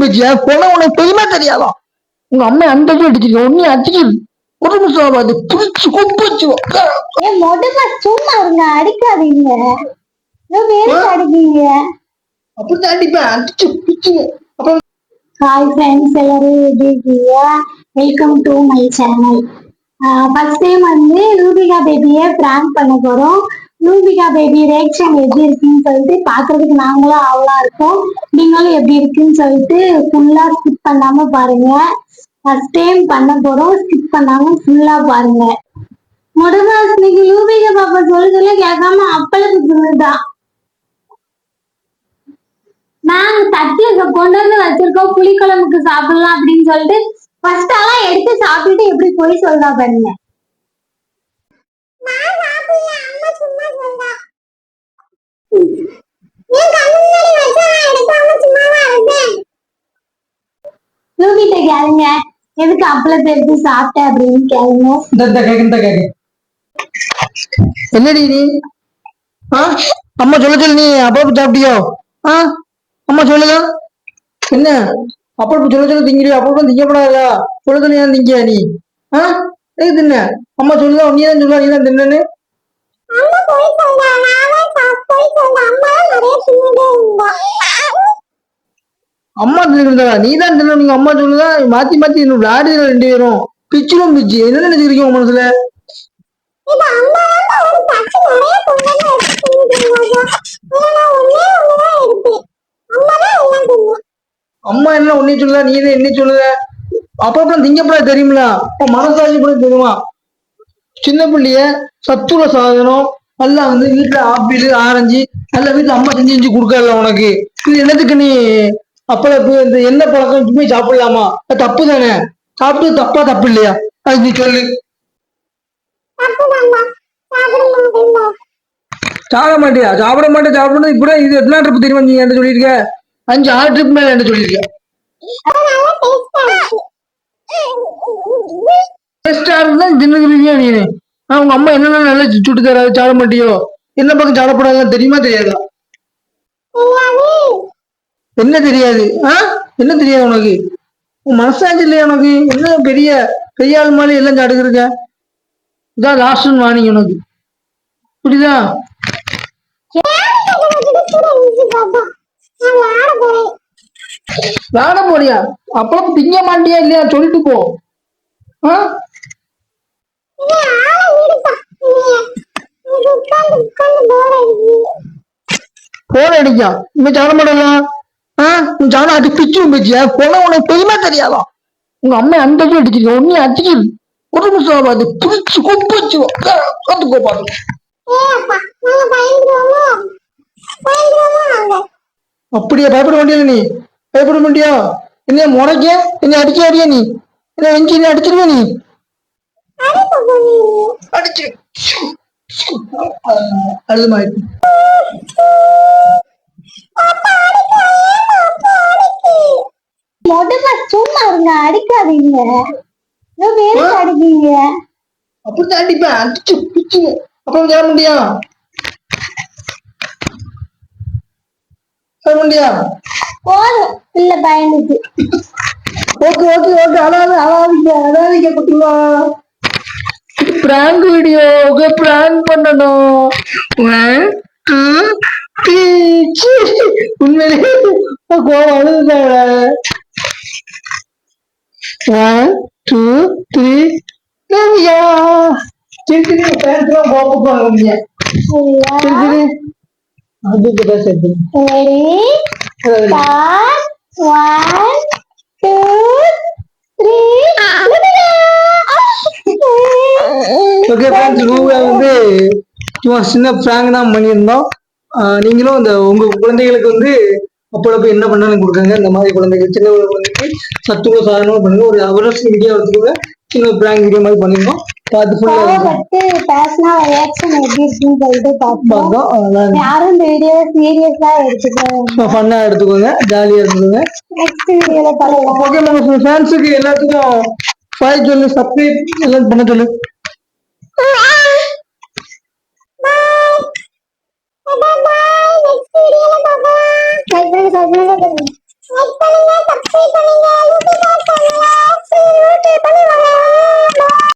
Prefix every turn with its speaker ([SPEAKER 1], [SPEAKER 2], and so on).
[SPEAKER 1] பச்சியா கொலை உனக்கு பெருமை தெரியாதா? உங்க அம்மா அந்த அடி அடிச்சிருக்க உன்னையும் அடிச்சு ஒரு நிமிஷம் ஆகாது பிடிச்சு
[SPEAKER 2] ஏ மொட்டமா சும்மா இருங்க. அடிக்காதீங்க. அடிக்கீங்க
[SPEAKER 1] அப்படித்தான் அடிப்பேன். அடிச்சு அப்புறம்
[SPEAKER 2] ஹாய் ஃப்ரெண்ட்ஸ் எல்லாரும் எப்படி இருக்கீங்க? Welcome to my channel first time வந்து ரூபிகா பேபியை பிராங்க் பண்ண போறோம். ரூபிகா பேபி ரியாக்ஷன் எப்படி இருக்குன்னு சொல்லிட்டு பாக்குறதுக்கு நாங்களும் ஆவலா இருக்கோம். நீங்களும் எப்படி இருக்குன்னு சொல்லிட்டு ஃபுல்லா ஸ்கிப் பண்ணாம பாருங்க. ஃபர்ஸ்ட் டைம் பண்ண போறோம் ஸ்கிப் பண்ணாம ஃபுல்லா பாருங்க. முருகாஸ் இன்னைக்கு பாப்பா சொல்ல சொல்ல கேட்காம அப்பளுக்கு தின்னுதான் நாங்க தட்டில கொண்டு வந்து வச்சிருக்கோம் புளிக்குழம்புக்கு சாப்பிடலாம் அப்படின்னு சொல்லிட்டு ஃபர்ஸ்ட் எல்லாம் எடுத்து சாப்பிட்டுட்டு எப்படி போய் சொல்றா பாருங்க. ரூபிட்ட கேளுங்க. எதுக்கு அப்பளத்தை எடுத்து சாப்பிட்ட அப்படின்னு கேளுங்க.
[SPEAKER 1] இந்த இந்த கேக்க இந்த கேக்க. என்னடி நீ? ஆ? அம்மா சொல்ல சொல்லு நீ அப்பா சாப்பிட்டியோ? ஆ? அம்மா சொல்லுதா. என்ன? அப்பா சொல்ல சொல்ல திங்கிறியோ? அப்பா திங்கப்படாதா? சொல்ல சொல்லி ஏன் திங்கியா நீ? ஆ? எது தின்ன? அம்மா சொல்லுதா? நீ தான் சொல்லுவா நீ தான் தின்னன்னு அம்மா தின்னுக்கிறதா நீ தான் தின்ன நீங்க அம்மா சொல்லுதா மாத்தி மாத்தி விளையாடுற ரெண்டு பேரும். பிச்சிலும் பிச்சு. என்ன நினைச்சிருக்கீங்க உங்க மனசுல? அம்மா என்ன உன்னை சொல்லுதா? நீ என்ன சொல்லுத? அப்பப்ப திங்கப்படாது தெரியுமில அப்ப மனசாட்சி கூட தெரியுமா? சின்ன பிள்ளைய சத்துள்ள சாதனம் நல்லா வந்து வீட்டுல ஆப்பிள் ஆரஞ்சு நல்ல வீட்டுல அம்மா செஞ்சு செஞ்சு கொடுக்கல உனக்கு? இது என்னத்துக்கு நீ அப்பள இந்த எண்ணெய் பழக்கம்? இப்படி சாப்பிடலாமா? தப்பு தானே சாப்பிட்டு தப்பா தப்பு இல்லையா? அது நீ சொல்லு. சாப்பிட மாட்டியா? சாப்பிட மாட்டேன் சாப்பிடணும் இப்படி இது எத்தனை ட்ரிப் தெரியுமா நீ என்கிட்ட சொல்லியிருக்க? அஞ்சு ஆறு ட்ரிப் மேல என்கிட்ட சொல்லியிருக்க. டேஸ்டா இருந்தா தின்னுக்கிறீங்க நீ? ஆ, உங்க அம்மா என்னென்ன நல்லா சுட்டு தராது சாப்பிட மாட்டியோ? என்ன பக்கம் சாப்பிடக்கூடாது தெரியுமா தெரியாதா. என்ன தெரியாது? ஆ? என்ன தெரியாது உனக்கு? உன் மனசாட்சி இல்லையா உனக்கு? என்ன பெரிய பெரிய ஆள் மாதிரி எல்லாம் சாடுக்கிறீங்க இதான் லாஸ்ட்னு வாணிங்க உனக்கு. புரியுதா? விளாட போறியா? அப்பளம் திங்க மாட்டியா இல்லையா? சொல்லிட்டு போ. ஆ? போன் அடிக்கா இங்க சாட மாட்டலாம் நீ சாட அடி பிச்சு பிச்சியா போன உனக்கு பெருமை தெரியாதா? உங்க அம்மா அந்த அடி அடிச்சிருக்க? உன்னையும் அடிச்சு ஒரு நிமிஷம் ஆகாது. பிடிச்சு குப்பிச்சு வந்து கோப்பாடு அப்படியா பயப்பட வேண்டியது நீ? பயப்பட மாட்டியா என்ன முறைக்க? என்ன அடிக்க அடியா நீ? என்ன எஞ்சி நீ அடிச்சிருவே நீ? அடிச்சு அழுதுமாயிட்டு
[SPEAKER 2] இருங்க அடிக்காதீங்க? வேறு அடிக்கீங்க
[SPEAKER 1] அப்படித்தான் அடிப்பேன். அடிச்சு பிச்சு. அப்புறம் கேட்க முடியா? கேட்க முடியா?
[SPEAKER 2] போதும். இல்ல பயந்துச்சு
[SPEAKER 1] ஓகே ஓகே ஓகே. அழாது அழாதீங்க. அழாதீங்க குட்டுவா பிராங்க் வீடியோ ஓகே பிராங்க் பண்ணணும். ஒன் டூ த்ரீ உண்மையிலே கோவம் அழுதுதாங்க ஒன் டூ த்ரீ சரி சரி பேசுறோம் கோபம் வாங்க சரி சரி அதுக்கு தான் சரி
[SPEAKER 2] ready start one two three
[SPEAKER 1] okay friends ரூபா வந்து சும்மா சின்ன ப்ராங்க் தான் பண்ணியிருந்தோம். நீங்களும் இந்த உங்க குழந்தைகளுக்கு வந்து அப்பளப்ப என்ன பண்ணாலும் கொடுக்குங்க. இந்த மாதிரி குழந்தைகள் சின்ன குழந்தைக்கு சத்துவ சாதனம் பண்ணுங்க. ஒரு அவரசம் வீடியோ வச்சுக்கோங்க சின்ன ப்ராங்க் வீடியோ மாதிரி பண்ணியிருந்தோம் பார்த்து
[SPEAKER 2] சீரியஸா எடுத்துக்கோங்க.
[SPEAKER 1] ஃபன்னாக எடுத்துக்கோங்க. எடுத்துக்கோங்க. ஓகே நம்ம ஃபேன்ஸுக்கு எல்லாத்துக்கும் ஃபைவ் சொல்லு சப்ஸ்கிரைப் எல்லாம் பண்ண சொல்லு.
[SPEAKER 2] Bye.